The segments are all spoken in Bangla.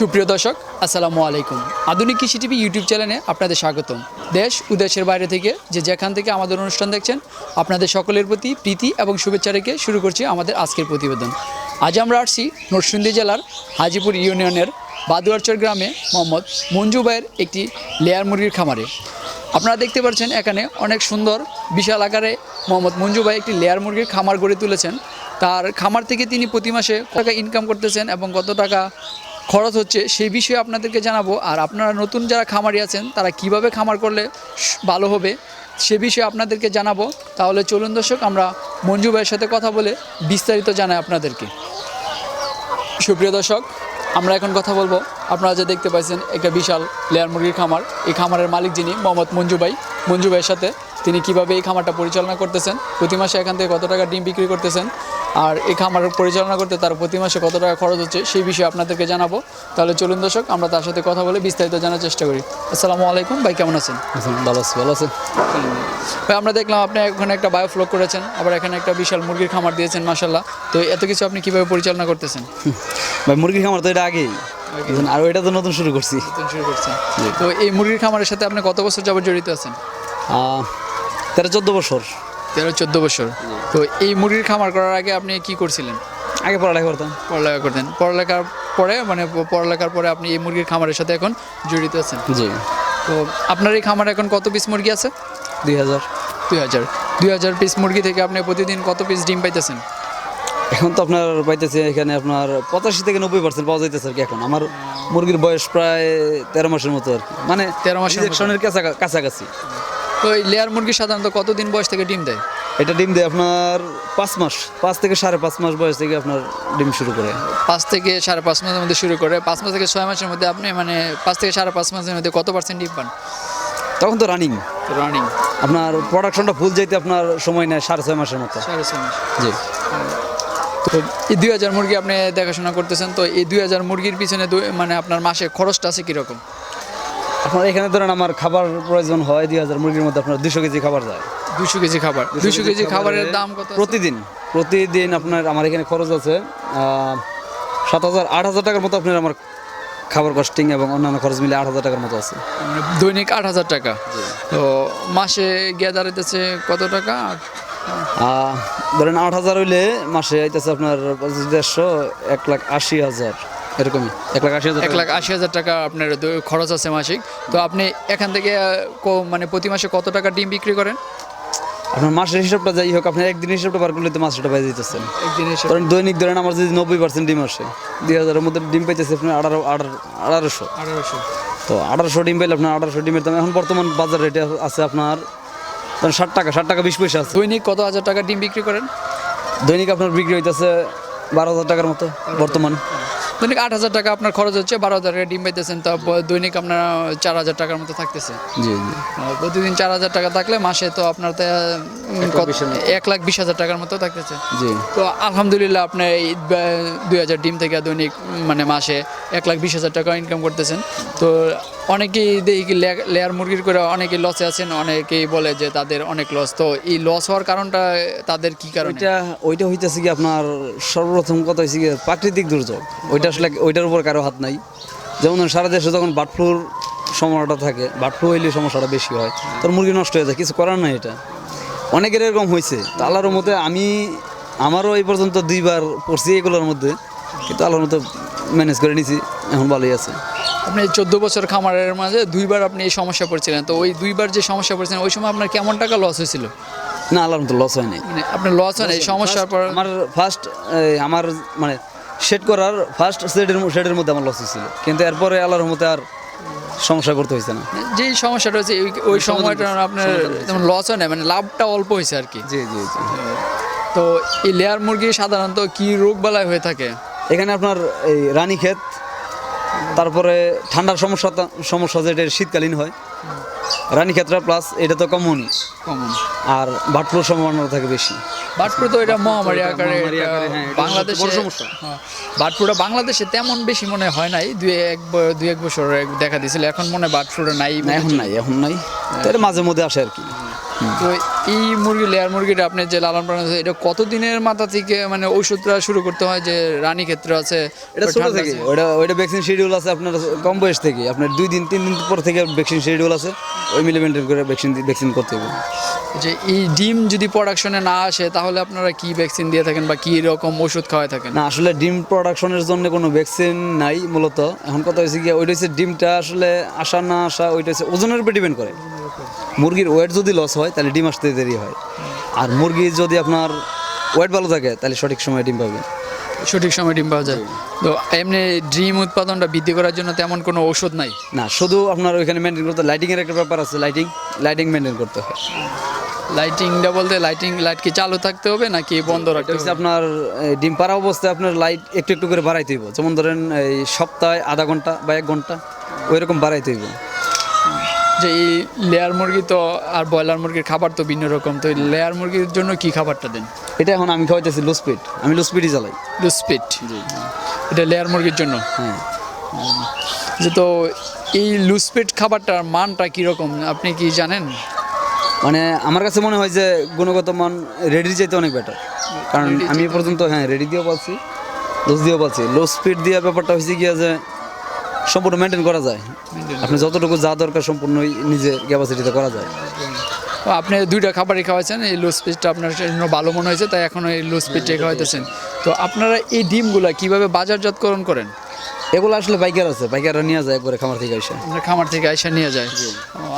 সুপ্রিয় দর্শক, আসসালামু আলাইকুম। আধুনিক কৃষি টিভি ইউটিউব চ্যানেলে আপনাদের স্বাগতম। দেশ ও দেশের বাইরে থেকে যে যেখান থেকে আমাদের অনুষ্ঠান দেখছেন, আপনাদের সকলের প্রতি প্রীতি এবং শুভেচ্ছা রেখে শুরু করছি আমাদের আজকের প্রতিবেদন। আজ আমরা আসছি নরসিংদী জেলার হাজিপুর ইউনিয়নের বাদুয়ারচর গ্রামে মোহাম্মদ মঞ্জু ভাইয়ের একটি লেয়ার মুরগির খামারে। আপনারা দেখতে পাচ্ছেন এখানে অনেক সুন্দর, বিশাল আকারে মোহাম্মদ মঞ্জু ভাই একটি লেয়ার মুরগির খামার গড়ে তুলেছেন। তার খামার থেকে তিনি প্রতি মাসে কত টাকা ইনকাম করতেছেন এবং কত টাকা খরচ হচ্ছে, সেই বিষয়ে আপনাদেরকে জানাব। আর আপনারা নতুন যারা খামারি আছেন, তারা কীভাবে খামার করলে ভালো হবে, সে বিষয়ে আপনাদেরকে জানাব। তাহলে চলুন দর্শক, আমরা মঞ্জু ভাইয়ের সাথে কথা বলে বিস্তারিত জানাই আপনাদেরকে। সুপ্রিয় দর্শক, আমরা এখন কথা বলব। আপনারা যে দেখতে পাচ্ছেন একটা বিশাল লেয়ার মুরগির খামার। এই খামারের মালিক যিনি, মোহাম্মদ মঞ্জু ভাই। মঞ্জু ভাইয়ের সাথে তিনি কীভাবে এই খামারটা পরিচালনা করতেছেন? প্রতি মাসে এখান থেকে কত টাকা ডিম বিক্রি করতেছেন? আর এই খামার পরিচালনা করতে তার প্রতি মাসে কত টাকা খরচ হচ্ছে সেই বিষয়ে আপনাদেরকে জানাব। তাহলে চলুন দর্শক আমরা তার সাথে কথা বলে বিস্তারিত জানার চেষ্টা করি। আসসালামু আলাইকুম ভাই কেমন আছেন? ভালো আছে ভালো আছে। ভাই আমরা দেখলাম আপনি এখানে একটা বায়োফ্লক করেছেন আবার এখানে একটা বিশাল মুরগির খামার দিয়েছেন মাসাল্লাহ তো এত কিছু আপনি কীভাবে পরিচালনা করতেছেন? ভাই মুরগির খামার তো এটা আগেই। আর ওইটা তো নতুন শুরু করছি। নতুন শুরু করছেন। তো এই মুরগির খামারের সাথে আপনি কত বছর যাবত জড়িত আছেন? তেরো চোদ্দ বছর। তেরো চোদ্দ বছর। তো এই মুরগির খামার করার আগে আপনি কি করছিলেন? আগে পড়ালেখা করতাম। পড়ালেখা করতেন। পড়ালেখার পরে মানে পড়ালেখার পরে আপনি এই মুরগির খামারের সাথে এখন জড়িত আছেন? জি। তো আপনার এই খামারে এখন কত পিস মুরগি আছে? দুই হাজার। দুই হাজার। দুই হাজার পিস মুরগি থেকে আপনি প্রতিদিন কত পিস ডিম পাইতেছেন? এখন তো আপনার পাইতেছে এখানে আপনার পঁচাশি থেকে নব্বই পার্সেন্ট পাওয়া যাইতেছে আর কি এখন। আমার মুরগির বয়স প্রায় তেরো মাসের মতো আর কি। মানে 13 মাসের। কাছাকাছি। তো এই লেয়ার মুরগি সাধারণত কতদিন বয়স থেকে ডিম দেয়? এটা ডিম দেয় আপনার পাঁচ মাস পাঁচ থেকে সাড়ে পাঁচ মাস বয়স থেকে আপনার ডিম শুরু করে। পাঁচ থেকে সাড়ে পাঁচ মাসের মধ্যে শুরু করে পাঁচ মাস থেকে ছয় মাসের মধ্যে আপনি মানে পাঁচ থেকে সাড়ে পাঁচ মাসের মধ্যে কত পার্সেন্ট ডিম পান? তখন তো রানিং রানিং আপনার প্রোডাকশনটা ফুল যাইতে আপনার সময় নেয় সাড়ে ছয় মাসের মতো। সাড়ে ছয় মাস। জি। তো এই দুই হাজার মুরগি আপনি দেখাশোনা করতেছেন তো এই দুই হাজার মুরগির পিছনে মানে আপনার মাসে খরচটা আছে কীরকম? আপনার এখানে ধরেন আমার খাবার প্রয়োজন হয় দুই হাজার মুরগির মধ্যে আপনার দুশো কেজি খাবার যায়। দুশো কেজি খাবার। দুশো কেজি খাবারের দাম কত প্রতিদিন প্রতিদিন আপনার আমার এখানে খরচ আছে সাত হাজার আট হাজার টাকার মতো আপনার আমার খাবার কস্টিং এবং অন্যান্য খরচ মিলে আট হাজার টাকার মতো আছে। মানে দৈনিক আট হাজার টাকা। তো মাসে গিয়ে দাঁড়াইতেছে কত টাকা? ধরেন আট হাজার হইলে মাসে আইতেছে আপনার দেড়শো এক লাখ আশি হাজার। এরকমই। এক লাখ আশি হাজার এক লাখ আশি হাজার টাকা আপনার খরচ আছে মাসিক। তো আপনি এখান থেকে মানে প্রতি মাসে কত টাকা ডিম বিক্রি করেন? আপনার মাসের হিসাবটা যাই হোক আপনার একদিন হিসাবটা বার করলে তো মাসটা পাই দিতেছেন ধরেন দৈনিক ধরেন আমার যদি নব্বই পার্সেন্ট ডিম আসে দুই হাজারের মধ্যে ডিম পাইতেছে আপনার আঠারো আঠারোশো। আঠারোশো। তো আঠারোশো ডিম পাইলে আপনার আঠারোশো ডিমের দাম এখন বর্তমান বাজার রেটে আছে আপনার ধরেন ষাট টাকা ষাট টাকা বিশ পয়সা আছে। দৈনিক কত হাজার টাকা ডিম বিক্রি করেন? দৈনিক আপনার বিক্রি হইতেছে বারো হাজার টাকার মতো বর্তমান। দৈনিক আট হাজার টাকা আপনার খরচ হচ্ছে বারো হাজার টাকা ডিম পাইতেছেন তা দৈনিক আপনার চার হাজার টাকার মতো থাকতেছে। জি জি। প্রতিদিন চার হাজার টাকা থাকলে মাসে তো আপনার। এক লাখ বিশ হাজার টাকার মতো থাকতেছে। জি। তো আলহামদুলিল্লাহ আপনি এই দুই হাজার ডিম থেকে দৈনিক মানে মাসে এক লাখ বিশ হাজার টাকা ইনকাম করতেছেন। তো অনেকেই দেখি লেয়ার মুরগির করে অনেকেই লসে আছেন, অনেকেই বলে যে তাদের অনেক লস তো এই লস হওয়ার কারণটা তাদের কি কারণ? ওইটা ওইটা হইতেছে কি আপনার সর্বপ্রথম কথা হয়েছে কি প্রাকৃতিক দুর্যোগ। ওইটা আসলে ওইটার উপর কারও হাত নাই। যেমন সারা দেশে যখন বার্ড ফ্লুর সমস্যাটা থাকে, বার্ড ফ্লু হইলে সমস্যাটা বেশি হয়, তোর মুরগি নষ্ট হয়ে যায়, কিছু করার নাই এটা। অনেকের এরকম হয়েছে তো আল্লাহর মতে আমি, আমারও এই পর্যন্ত দুইবার পড়ছি এগুলোর মধ্যে, কিন্তু আল্লাহর মতো ম্যানেজ করে নিছি, এখন ভালোই আছে। আপনি চোদ্দ বছর খামারের মাঝে দুইবার আপনি এই সমস্যা পড়ছিলেন। তো ওই দুইবার যে সমস্যা পড়ছিলেন ওই সময় আপনার কেমন টাকা লস হয়েছিল? না আল্লাহর মতো লস হয়নি। মানে আপনার লস হয় এই সমস্যার পর আমার ফার্স্ট আমার মানে শেড করার ফার্স্ট শেডের শেডের মধ্যে আমার লস হয়েছিল। কিন্তু এরপরে আল্লাহর মতে আর সমস্যা করতে হয়েছে না। যে সমস্যাটা হচ্ছে ওই- ওই সময়টা আপনার যেমন লস হয় না মানে লাভটা অল্প হয়েছে আর কি। জি জি জি। তো এই লেয়ার মুরগি সাধারণত কি রোগ বালাই হয়ে থাকে? এখানে আপনার এই রানীক্ষেত তারপরে ঠান্ডার সমস্যা সমস্যা যেটা শীতকালীন হয়। রানীক্ষেতটা প্লাস এটা তো কমনই কমন আর বার্ড ফ্লুর সম্ভাবনা থাকে বেশি। বাটপুর তো এটা মহামারী আকারে হ্যাঁ, এটা বাংলাদেশে সমস্যা। হ্যাঁ, বাটপুরটা বাংলাদেশে তেমন বেশি মনে হয় নাই। দুই এক দুই এক বছর দেখা দিয়েছিল এখন মনে হয় বাটপুরে নাই এখন নাই এখন নাই। তো এটা মাঝে মধ্যে আসে আর কি। তো এই মুরগি লেয়ার মুরগিটা আপনি যে লালন পালন করছেন, এটা কতদিনের মাথা থেকে মানে ওষুধটা শুরু করতে হয় যে রানী ক্ষেত্র আছে? এটা ছোট থেকে। আছে? ওটা ওইটা ভ্যাকসিন শিডিউল আছে আপনার কম বয়স থেকে। আপনার দুই দিন তিন দিন পর থেকে ভ্যাকসিন শিডিউল আছে। ওই মিলে মেনটেন করে ভ্যাকসিন ভ্যাকসিন করতে হবে। যে এই ডিম যদি প্রোডাকশনে না আসে তাহলে আপনারা কি ভ্যাকসিন দিয়ে থাকেন বা কি রকম ওষুধ খাওয়াই থাকেন? না আসলে ডিম প্রোডাকশনের জন্য কোনো ভ্যাকসিন নাই মূলত। এখন কথা হয়েছে কি ওইটা হচ্ছে ডিমটা আসলে আসা না আসা ওইটা হচ্ছে ওজনের উপর ডিপেন্ড করে। মুরগির ওয়েট যদি লস হয় তাহলে ডিম আসতে দেরি হয়। আর মুরগি যদি আপনার ওয়েট ভালো থাকে তাহলে সঠিক সময় ডিম পাবে সঠিক সময় ডিম পাওয়া যায়। তো এমনি ডিম উৎপাদনটা বৃদ্ধি করার জন্য তেমন কোনো ওষুধ নাই? না শুধু আপনার ওইখানে মেনটেন করতে লাইটিংয়ের একটা ব্যাপার আছে লাইটিং লাইটিং মেনটেন করতে হয়। লাইটিংটা বলতে লাইটিং লাইট কি চালু থাকতে হবে নাকি বন্ধ রাখতে হবে? আপনার ডিম পাড়া অবস্থায় আপনার লাইট একটু একটু করে বাড়াইতে হইব। যেমন ধরেন এই সপ্তাহে আধা ঘণ্টা বা এক ঘণ্টা ওই রকম বাড়াইতে হইব। যে এই লেয়ার মুরগি তো আর ব্রয়লার মুরগির খাবার তো ভিন্ন রকম। তো লেয়ার মুরগির জন্য কি খাবারটা দেন? এটা এখন আমি খাওয়াইতেছি লুসপিট আমি লুসপিটই চালাই লুসপিট এটা লেয়ার মুরগির জন্য? হ্যাঁ। যে তো এই লুসপিট খাবারটার মানটা কীরকম আপনি কি জানেন? মানে আমার কাছে মনে হয় যে গুণগত মান রেডি চাইতে অনেক বেটার কারণ আমি এ পর্যন্ত হ্যাঁ রেডি দিয়েও পাচ্ছি লুজ দিয়েও পাচ্ছি লো স্পিড দিয়ে ব্যাপারটা হয়েছে গিয়া যে সম্পূর্ণ মেনটেন করা যায়। আপনি যতটুকু যা দরকার সম্পূর্ণ নিজের ক্যাপাসিটিতে করা যায়। আপনি দুইটা খাবারই খাওয়াইছেন এই লুজ পিসটা আপনার জন্য ভালো মনে হয়েছে তাই এখন এই লুজ পিসটাই খাওয়াইতেছেন। তো আপনারা এই ডিমগুলা কীভাবে বাজারজাতকরণ করেন? এগুলো আসলে বাইকার আছে বাইকাররা নিয়ে যায় একবারে খামার থেকে আপনার খামার থেকে আইসা নিয়ে যায়।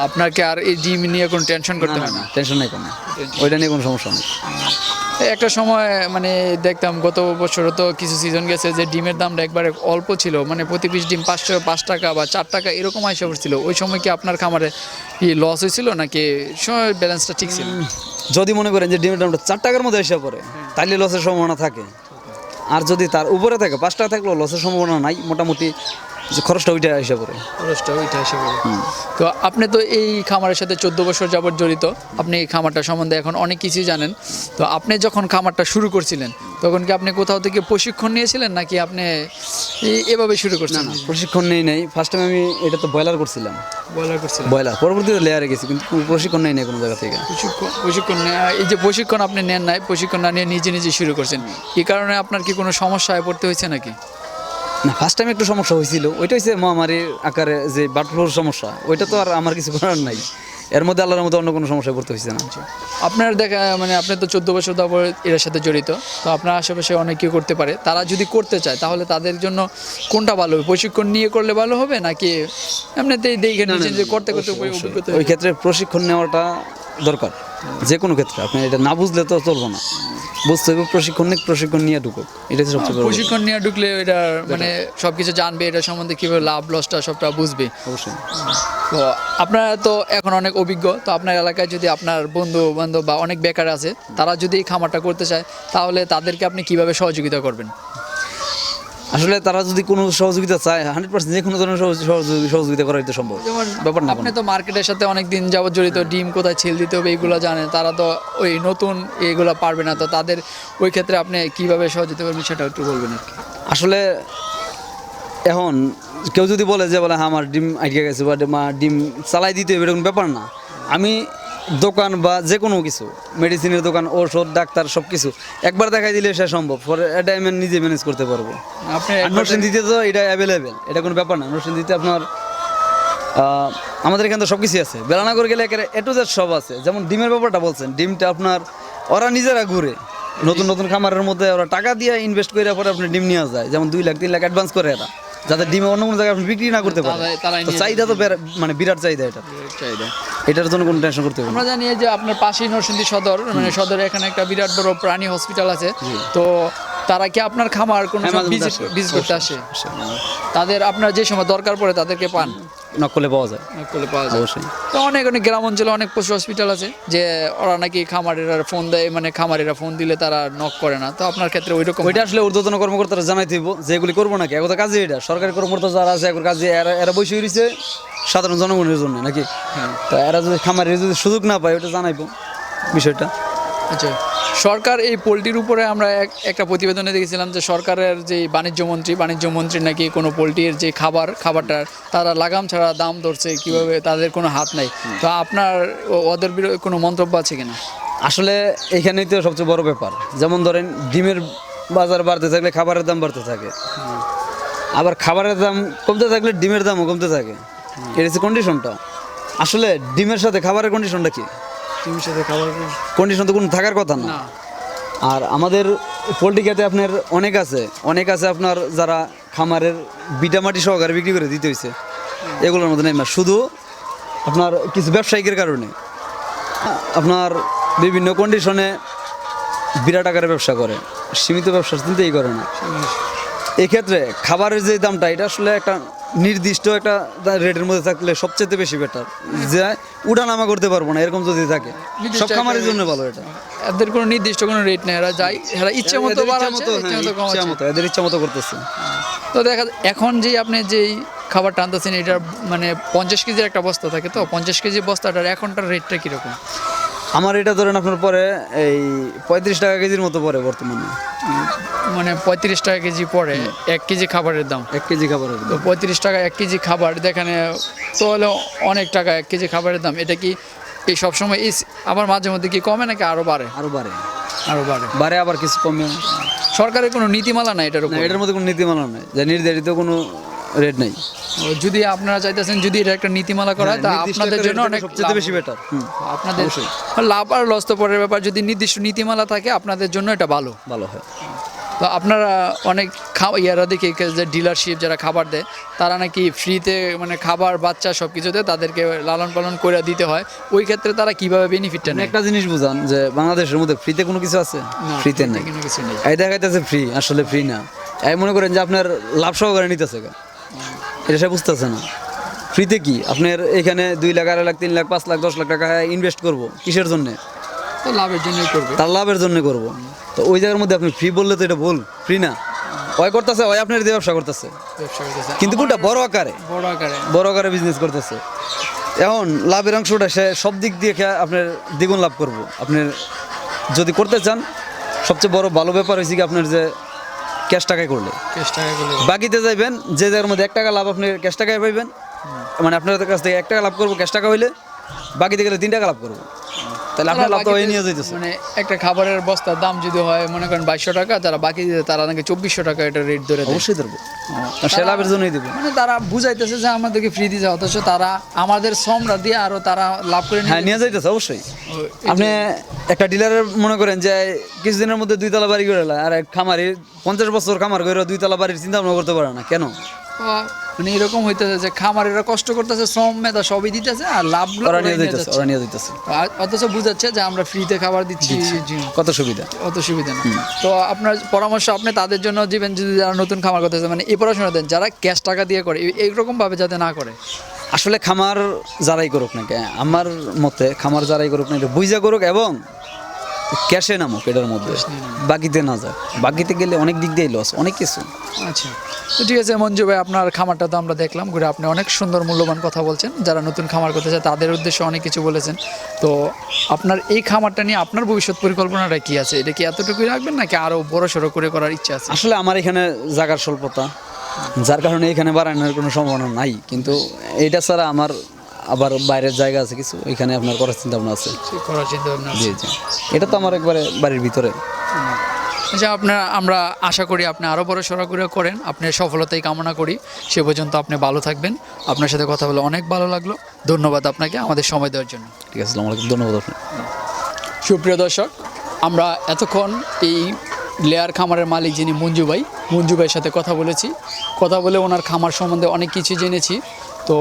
আপনাকে আর এই ডিম নিয়ে কোনো টেনশন করতে হয় না টেনশন নেই কোনো। ওইটা নিয়ে কোনো সমস্যা নেই। একটা সময় মানে দেখতাম গত বছর তো কিছু সিজন গেছে যে ডিমের দামটা একবারে অল্প ছিল। মানে প্রতি পিস ডিম পাঁচশো, পাঁচ টাকা বা চার টাকা এরকম আইসা পড়ছিল ওই সময় কি আপনার খামারে কি লস হয়েছিল নাকি সময় ব্যালেন্সটা ঠিক ছিল? যদি মনে করেন যে ডিমের দামটা চার টাকার মধ্যে এসে পড়ে তাহলে লসের সম্ভাবনা থাকে। আর যদি তার উপরে থাকে, পাঁচ টাকা থাকলেও লসের সম্ভাবনা নাই। মোটামুটি খরচটা ওইটা এসে পড়ে। খরচটা ওইটা এসে পড়ে। তো আপনি তো এই খামারের সাথে চোদ্দ বছর যাবত জড়িত আপনি এই খামারটা সম্বন্ধে এখন অনেক কিছুই জানেন। তো আপনি যখন খামারটা শুরু করছিলেন তখন কি আপনি কোথাও থেকে প্রশিক্ষণ নিয়েছিলেন নাকি আপনি এভাবে শুরু করছেন প্রশিক্ষণ নেই নাই। ফার্স্ট টাইম আমি এটা তো ব্রয়লার করছিলাম। বলার করছিলেন? ব্রয়লার পরবর্তীতে লেয়ারে গেছি কিন্তু প্রশিক্ষণ নেই নাই কোনো জায়গা থেকে। প্রশিক্ষণ প্রশিক্ষণ এই যে প্রশিক্ষণ আপনি নেন নাই প্রশিক্ষণ না নিয়ে নিজে নিজে শুরু করছেন এই কারণে আপনার কি কোনো সমস্যায় পড়তে হয়েছে নাকি? না ফার্স্ট টাইম একটু সমস্যা হয়েছিল। ওইটা হচ্ছে মহামারীর আকারে যে বার্ড ফ্লুর সমস্যা ওইটা তো আর আমার কিছু করার নাই। এর মধ্যে আল্লাহর মধ্যে অন্য কোনো সমস্যায় পড়তে হয়েছে না। আপনার দেখা মানে আপনি তো চোদ্দ বছর তারপর এর সাথে জড়িত তো আপনার আশেপাশে অনেক করতে পারে। তারা যদি করতে চায় তাহলে তাদের জন্য কোনটা ভালো হবে? প্রশিক্ষণ নিয়ে করলে ভালো হবে নাকি এমনিতেই দেখে নিজে নিজে করতে করতে অভিজ্ঞতা ওই ক্ষেত্রে প্রশিক্ষণ নেওয়াটা দরকার। যে কোনো ক্ষেত্রে আপনি এটা না বুঝলে তো চলবো না। বুঝতে হবে প্রশিক্ষণ নিক প্রশিক্ষণ নিয়ে ঢুকুক। এটা সবচেয়ে বড় প্রশিক্ষণ নিয়ে ঢুকলে এটা মানে সবকিছু জানবে এটা সম্বন্ধে কীভাবে লাভ লসটা সবটা বুঝবে। অবশ্যই। তো আপনারা তো এখন অনেক অভিজ্ঞ তো আপনার এলাকায় যদি আপনার বন্ধু বান্ধব বা অনেক বেকার আছে তারা যদি এই খামারটা করতে চায় তাহলে তাদেরকে আপনি কীভাবে সহযোগিতা করবেন? আসলে তারা যদি কোনো সহযোগিতা চায় হান্ড্রেড পার্সেন্ট যে কোনো ধরনের সহযোগি- সহযোগি- সহযোগিতা করা এটা সম্ভব। ব্যাপার না আপনি তো মার্কেটের সাথে অনেক দিন যাবত জড়িত ডিম কোথায় ছেল দিতে হবে এইগুলো জানে তারা তো ওই নতুন এইগুলো পারবে না তো তাদের ওই ক্ষেত্রে আপনি কীভাবে সহযোগিতা করবেন সেটা একটু বলবেন আর কি। আসলে এখন কেউ যদি বলে যে বলে হ্যাঁ আমার ডিম আটকে গেছে বা ডিম চালাই দিতে হবে এরকম ব্যাপার না। আমি দোকান বা যে কোনো কিছু মেডিসিনের দোকান ঔষধ ডাক্তার সব কিছু একবার দেখাই দিলে সে সম্ভব। পরে এটা আমি নিজে ম্যানেজ করতে পারব। আপনি নরসিং দিতে তো এটা অ্যাভেলেবেল এটা কোনো ব্যাপার না। নরসিং দিতে আপনার আহ, আমাদের এখানে তো সব কিছুই আছে। বেলানাগর গেলে একেবারে এ টু জেড সব আছে। যেমন ডিমের ব্যাপারটা বলছেন ডিমটা আপনার ওরা নিজেরা ঘুরে। নতুন নতুন খামারের মধ্যে ওরা টাকা দিয়ে ইনভেস্ট করে পরে আপনি ডিম নিয়ে যায়। যেমন দুই লাখ তিন লাখ অ্যাডভান্স করে এরা। যাতে ডিমে অন্য কোনো জায়গায় আপনি বিক্রি না করতে পারেন। তো চাহিদা তো মানে বিরাট চাহিদা এটা। চাহিদা। এটার জন্য কোনো টেনশন করতে হবে আমরা জানি যে আপনার পাশেই নরসিংদী সদর মানে সদরে এখানে একটা বিরাট বড় প্রাণী হসপিটাল আছে। তো তারা কি আপনার খামার কোনো হ্যাঁ, ভিজিট। ভিজিট করতে আসে? তাদের আপনার যে সময় দরকার পড়ে তাদেরকে পান। নক করলে পাওয়া যায়। নকলে পাওয়া যায়। অবশ্যই। তো অনেক অনেক গ্রাম অঞ্চলে অনেক পশু হসপিটাল আছে যে ওরা নাকি খামারেরা ফোন দেয় মানে খামারেরা ফোন দিলে তারা নক করে না। তো আপনার ক্ষেত্রে ওই রকম ওইটা আসলে ঊর্ধ্বতন কর্মকর্তারা জানাই হইব যে এগুলি করব নাকি? এখন কাজে এটা। সরকারি কর্মকর্তা যারা আছে এখন কাজে এরা এরা বসে রয়েছে সাধারণ জনগণের জন্য নাকি? হ্যাঁ। তো এরা যদি খামারের যদি সুযোগ না পায় ওটা জানাইবো বিষয়টা। আচ্ছা সরকার এই পোলট্রির উপরে আমরা একটা প্রতিবেদনে দেখেছিলাম যে সরকারের যে বাণিজ্য মন্ত্রী বাণিজ্য মন্ত্রী নাকি কোনো পোলট্রির যে খাবার খাবারটার তারা লাগাম ছাড়া দাম ধরছে কীভাবে তাদের কোনো হাত নাই। তো আপনার ওদের বিরুদ্ধে কোনো মন্তব্য আছে কিনা? আসলে এখানেই তো সবচেয়ে বড় ব্যাপার। যেমন ধরেন ডিমের বাজার বাড়তে থাকলে খাবারের দাম বাড়তে থাকে। আবার খাবারের দাম কমতে থাকলে ডিমের দামও কমতে থাকে। এটা হচ্ছে কন্ডিশনটা আসলে ডিমের সাথে খাবারের কন্ডিশনটা কি? তুমি সাথে খাবার কন্ডিশন তো কোনো থাকার কথা না। আর আমাদের পোলট্রি খেতে আপনার অনেক আছে। অনেক আছে আপনার যারা খামারের বিটামাটি সহকারে বিক্রি করে দিতে হয়েছে এগুলোর মধ্যে নেই শুধু আপনার কিছু ব্যবসায়িকের কারণে। আপনার বিভিন্ন কন্ডিশনে বিরাট আকারে ব্যবসা করে। সীমিত ব্যবসা চিন্তাই করে না। এক্ষেত্রে খাবারের যে দামটা এটা আসলে একটা নির্দিষ্ট একটা রেটের মধ্যে থাকলে সবচেয়ে বেশি বেটার যে উঠানামা করতে পারব না এরকম যদি থাকে সব খামারের জন্য ভালো এটা। এদের কোনো নির্দিষ্ট কোনো রেট নেই এরা যায় এরা ইচ্ছে মতো এদের ইচ্ছা মতো, ইচ্ছে হ্যাঁ, মতো এদের ইচ্ছা মতো করতেছে। তো দেখা এখন যে আপনি যেই খাবার টানতেছেন এটার মানে পঞ্চাশ কেজির একটা বস্তা থাকে তো পঞ্চাশ কেজি বস্তাটার এখনটার রেটটা কীরকম? আমার এটা ধরেন আপনার পরে এই পঁয়ত্রিশ টাকা কেজির মতো পরে বর্তমানে। মানে পঁয়ত্রিশ টাকা কেজি পড়ে এক কেজি খাবারের দাম। এক কেজি খাবারের তো পঁয়ত্রিশ টাকা এক কেজি খাবার যেখানে তো হলো অনেক টাকা এক কেজি খাবারের দাম। এটা কি এই সবসময় এই আবার মাঝে মধ্যে কি কমে নাকি আরও বাড়ে? আরও বাড়ে। আরও বাড়ে। বাড়ে আবার কিছু কমে। সরকারের কোনো নীতিমালা নাই এটার উপর? এটার মধ্যে কোনো নীতিমালা নেই। যে নির্ধারিত কোনো রেট নেই। যদি আপনারা চাইতেছেন যদি এটা একটা নীতিমালা করা হয় তা আপনাদের জন্য অনেক সবচেয়ে বেশি বেটার আপনাদের লাভ আর লস তো পরের ব্যাপার। যদি নির্দিষ্ট নীতিমালা থাকে আপনাদের জন্য এটা ভালো। ভালো হয়। তো আপনারা অনেক খাওয়া ইয়ারা দেখি যে ডিলারশিপ যারা খাবার দেয় তারা নাকি ফ্রিতে মানে খাবার বাচ্চা সব কিছুতে তাদেরকে লালন পালন করে দিতে হয়। ওই ক্ষেত্রে তারা কীভাবে বেনিফিটটা নেয়? একটা জিনিস বুঝান যে বাংলাদেশের মধ্যে ফ্রিতে কোনো কিছু আছে? ফ্রিতে নেই। কোনো কিছু নেই। এই দেখাইতেছে ফ্রি আসলে ফ্রি না। এই মনে করেন যে আপনার লাভ সহকারে নিতেছে। এটা সে বুঝতেছে না। ফ্রিতে কি? আপনার এখানে দুই লাখ আড়াই লাখ তিন লাখ পাঁচ লাখ দশ লাখ টাকা ইনভেস্ট করব কিসের জন্য? তো লাভের জন্যই করবে। তার লাভের জন্য করব। তো ওই জায়গার মধ্যে আপনি ফ্রি বললে তো এটা ভুল ফ্রি না। ওই করতেছে ওই আপনার দিয়ে ব্যবসা করতেছে। কিন্তু কোনটা? বড় আকারে। বড় আকারে। বড় আকারে বিজনেস করতেছে। এখন লাভের অংশটা সে সব দিক দিয়ে খেয়া আপনার দ্বিগুণ লাভ করব। আপনার যদি করতে চান সবচেয়ে বড় ভালো ব্যাপার হয়েছে কি আপনার যে ক্যাশ টাকায় করলে। কেস টাকা করলে। বাকিতে যাইবেন যে জায়গার মধ্যে এক টাকা লাভ আপনি ক্যাশ টাকায় পাইবেন। মানে আপনার কাছ থেকে এক টাকা লাভ করব ক্যাশ টাকা হইলে বাকিতে গেলে তিন টাকা লাভ করব। তাহলে আপনার লাভটা হয়ে নিয়ে যাইতেছে মানে একটা খাবারের বস্তার দাম যদি হয় মনে করেন বাইশশো টাকা যারা বাকি দিতে তারা নাকি চব্বিশশো টাকা এটা রেট ধরে অবশ্যই ধরবো। সে লাভের জন্যই দেবে। মানে তারা বুঝাইতেছে যে আমাদেরকে ফ্রি দিতে অথচ তারা আমাদের শ্রমটা দিয়ে আরও তারা লাভ করে হ্যাঁ নিয়ে যাইতেছে অবশ্যই। আপনি একটা ডিলারের মনে করেন যে কিছুদিনের মধ্যে দুই তলা বাড়ি করে আর এক খামারি পঞ্চাশ বছর খামার করে দুই তলা বাড়ির চিন্তা ভাবনা করতে পারে না কেন? মানে এরকম হইতেছে যে খামারেরা কষ্ট করতেছে শ্রম মেধা সবই দিতেছে আর লাভ ওরা নিয়ে যাইতেছে ওরা নিয়ে যাইতেছে। অথচ বুঝাচ্ছে যে আমরা ফ্রিতে খাবার দিচ্ছি কত সুবিধা। অত সুবিধা না। তো আপনার পরামর্শ আপনি তাদের জন্য দিবেন যদি যারা নতুন খামার করতেছে মানে এই পড়াশোনা দেন যারা ক্যাশ টাকা দিয়ে করে এইরকম ভাবে যাতে না করে। আসলে খামার যারাই করুক নাকি আমার মতে খামার যারাই করুক না এটা বুঝা করুক এবং ক্যাশে নামুক এটার মধ্যে। বাকিতে না যায় বাকিতে গেলে অনেক দিক দিয়ে লস অনেক কিছু। আচ্ছা। তো ঠিক আছে মঞ্জু ভাই আপনার খামারটা তো আমরা দেখলাম ঘুরে আপনি অনেক সুন্দর মূল্যবান কথা বলছেন। যারা নতুন খামার করতে চায় তাদের উদ্দেশ্যে অনেক কিছু বলেছেন। তো আপনার এই খামারটা নিয়ে আপনার ভবিষ্যৎ পরিকল্পনাটা কি আছে? এটা কি এতটুকুই রাখবেন নাকি আরও বড় সড়ো করে করার ইচ্ছা আছে? আসলে আমার এখানে জায়গার স্বল্পতা। যার কারণে এখানে বাড়ানোর কোনো সম্ভাবনা নাই। কিন্তু এটা ছাড়া আমার আবার বাইরের জায়গা আছে কিছু? এখানে আপনার করার চিন্তা ভাবনা আছে করার চিন্তা ভাবনা আছে। জি জি। এটা তো আমার একবারে বাড়ির ভিতরে। আচ্ছা আপনার আমরা আশা করি আপনি আরও বড় সড়ো করে করেন। আপনার সফলতাই কামনা করি। সে পর্যন্ত আপনি ভালো থাকবেন। আপনার সাথে কথা বলে অনেক ভালো লাগল। ধন্যবাদ আপনাকে আমাদের সময় দেওয়ার জন্য। ঠিক আছে আসসালামু আলাইকুম। ধন্যবাদ আপনার সুপ্রিয় দর্শক আমরা এতক্ষণ এই লেয়ার খামারের মালিক যিনি মঞ্জু ভাই মঞ্জু ভাইয়ের সাথে কথা বলেছি। কথা বলে ওনার খামার সম্বন্ধে অনেক কিছু জেনেছি। তো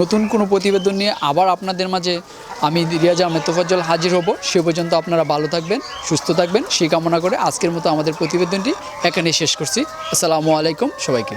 নতুন কোনো প্রতিবেদন নিয়ে আবার আপনাদের মাঝে আমি রিয়াজ আহমেদ তোফাজ্জল হাজির হব। সে পর্যন্ত আপনারা ভালো থাকবেন, সুস্থ থাকবেন, সেই কামনা করে আজকের মতো আমাদের প্রতিবেদনটি এখানেই শেষ করছি। আসসালামু আলাইকুম সবাইকে।